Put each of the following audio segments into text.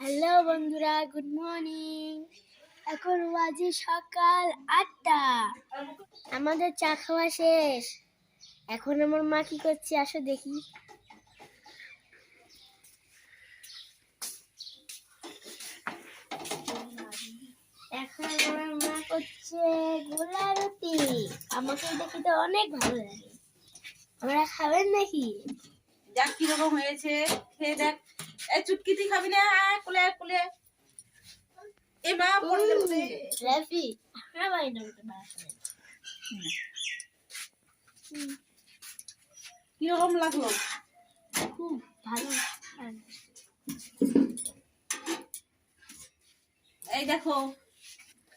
Hello বন্ধুরা, good morning. এখন বাজে সকাল আটটা। আমাদের চা খাওয়া শেষ। এখন আমার মা কি করছে, আসো দেখি। এখন আমার মা করছে গোলা রুটি। আমাকে দেখে তো অনেক ভালো লাগে। আমরা খাবেন নাকি? দেখ কীরকম হয়েছে, খেয়ে দেখ। এই চুটকি তুই খাবি না? কুলে কুলে। এ মা রাফি। নামতে পারছি কীরকম লাগল? খুব ভালো। এই দেখো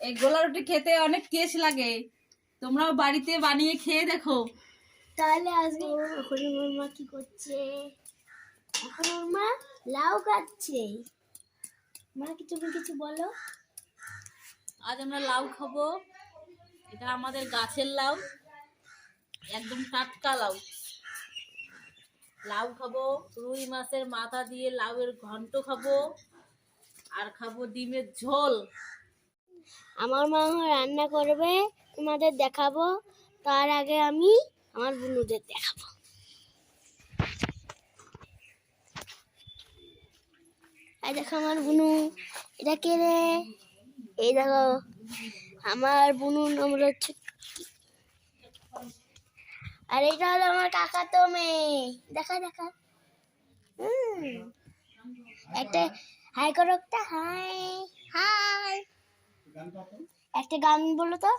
এই গোলা রুটি খেতে অনেক টেস্ট লাগে। তোমরাও বাড়িতে বানিয়ে খেয়ে দেখো। তাহলে আজকে মা কি করছে? এখন ওর মা লাউ কাটছে মা কিছু কিছু বলো? আজ আমরা লাউ খাব। এটা আমাদের গাছের লাউ। একদম টাটকা লাউ। লাউ খাব রুই মাছের মাথা দিয়ে লাউয়ের ঘন্ট খাব আর খাব ডিমের ঝোল। আমার মা রান্না করবে তোমাদের দেখাবো। তার আগে আমি আমার বুনুদের দেখাবো। এই দেখো আমার বুনু, এটা কে রে? এই দেখো, আমার বুনু নম্বর হচ্ছে আর এটা হলো আমার কাকা তো মেয়ে। দেখা দেখা। একটা হাই করো একটা হাই হাই। একটা গান বলো তো।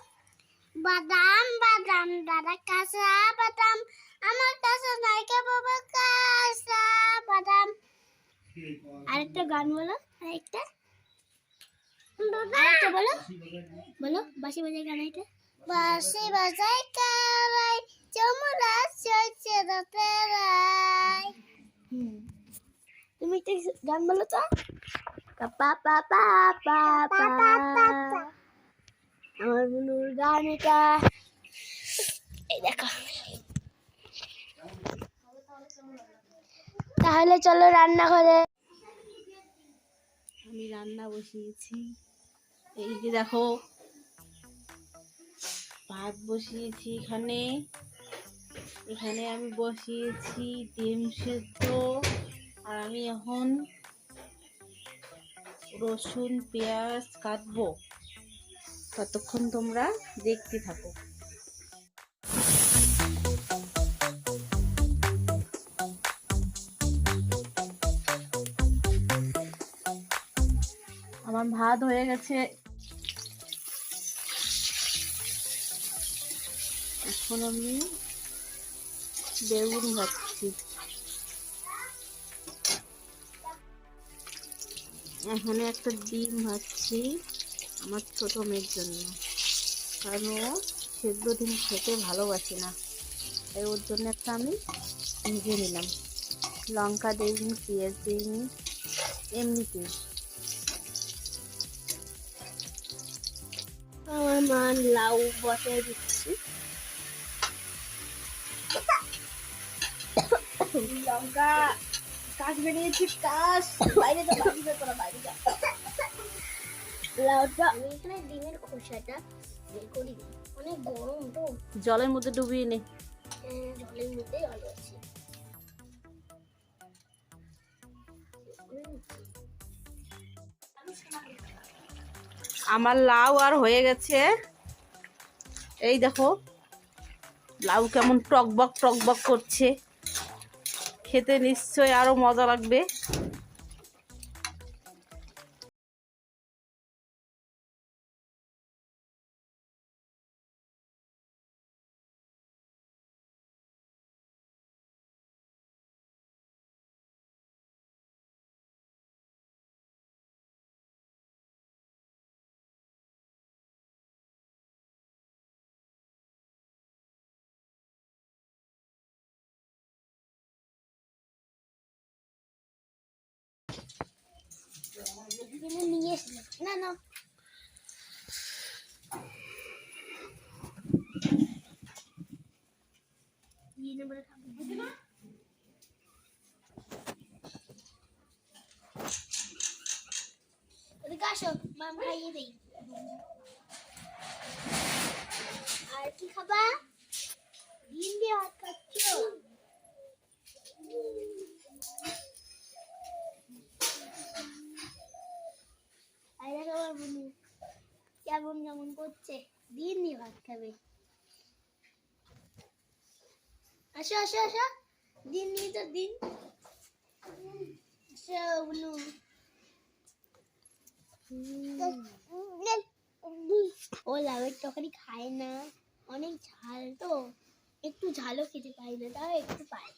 বাদাম বাদাম, দাদা কাঁচা বাদাম, আমার কাছে নাইকা বাবা কাঁচা বাদাম। আরেকটা গান বলো আরেকটা। আরেকটা বলো বলো বাসি বাজাই গান এটা। বাসি বাজাই কারাই চমরা চলছে রাতে রাই তুমি একটা গান বলো তো। পা পা পা পা পা আমার বুনুর গান এটা এই দেখো। তাহলে চলো রান্না করে আমি রান্না বসিয়েছি। এই যে দেখো, ভাত বসিয়েছি এখানে। এখানে আমি বসিয়েছি ডিম সেদ্ধ, আর আমি এখন রসুন, পেঁয়াজ কাটবো। ততক্ষণ তোমরা দেখতে থাকো। আমার ভাত হয়ে গেছে। এখন আমি বেগুন ভাজছি। এখানে একটা ডিম ভাজছি আমার ছোট মেয়ের জন্য। কারণ ও সেদ্ধ ডিম খেতে ভালোবাসে না। তাই ওর জন্য একটা আমি ভেজে নিলাম। লঙ্কা দিইনি পেঁয়াজ দিইনি এমনিতেই। আমার মা লাউ বসে দিচ্ছি। লঙ্কা কাজ বেরিয়েছি কাজ। বাইরে তো বাইরে তোরা বাইরে যা। লাউটা আমি এখানে ডিমের খোসাটা বের করি অনেক গরম তো। জলের মধ্যে ডুবিয়ে নে। হ্যাঁ, জলের মধ্যে ভালো আছে। আমার লাউ আর হয়ে গেছে। এই দেখো, লাউ কেমন টকবক টকবক করছে। খেতে নিশ্চয় আরও মজা লাগবে। এখানে নিয়ে এসেছিলাম না না। আসো মাম খাইয়ে দেই আর কি খাবা ডিম দিয়ে ভাত খাচ্ছ আর দেখো আমার বোনু কেমন কেমন ডিম দিয়ে ভাত খাবে। আসো আসো আসো। দিন তো দিন ও খায় না। অনেক ঝাল তো। একটু ঝালও খেতে পাই না, তাও একটু পাই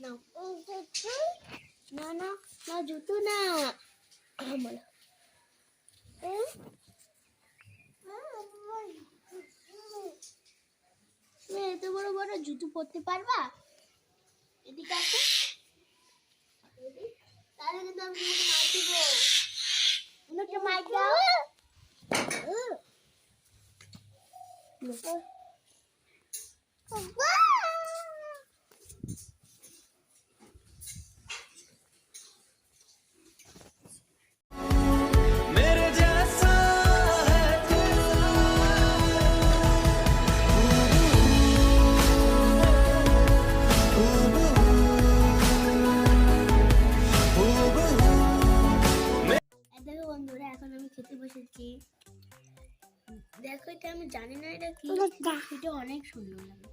না না না, জুতো না। আমার জুতো পরতে পারবা এদিকে আসো তাহলে কিন্তু আমি তোমাকে মার দিব ওনাকে মার দাও मेरे বন্ধুরা এখন আমি খেতে বসেছি। দেখো এটা আমি জানি না এটা কি এটা অনেক সুন্দর লাগে।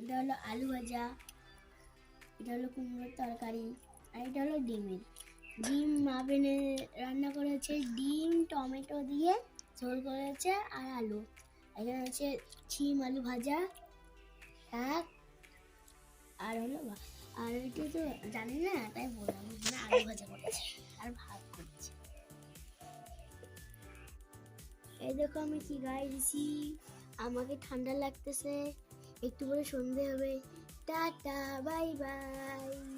এটা হলো আলু ভাজা এটা হলো কুমড়োর তরকারি আর এটা হলো ডিমের। ডিম মা বেনে রান্না করেছে ডিম টমেটো দিয়ে ঝোল করেছে আর আলু। এখানে হচ্ছে ছিম আলু ভাজা শাক আর হলো আর এটা তো জানি না তাই বললাম আলু ভাজা দেখো আমি কি গায়ে দিছি। আমাকে ঠান্ডা লাগতেছে, একটু পরে সন্ধে হবে। Tata, bye bye.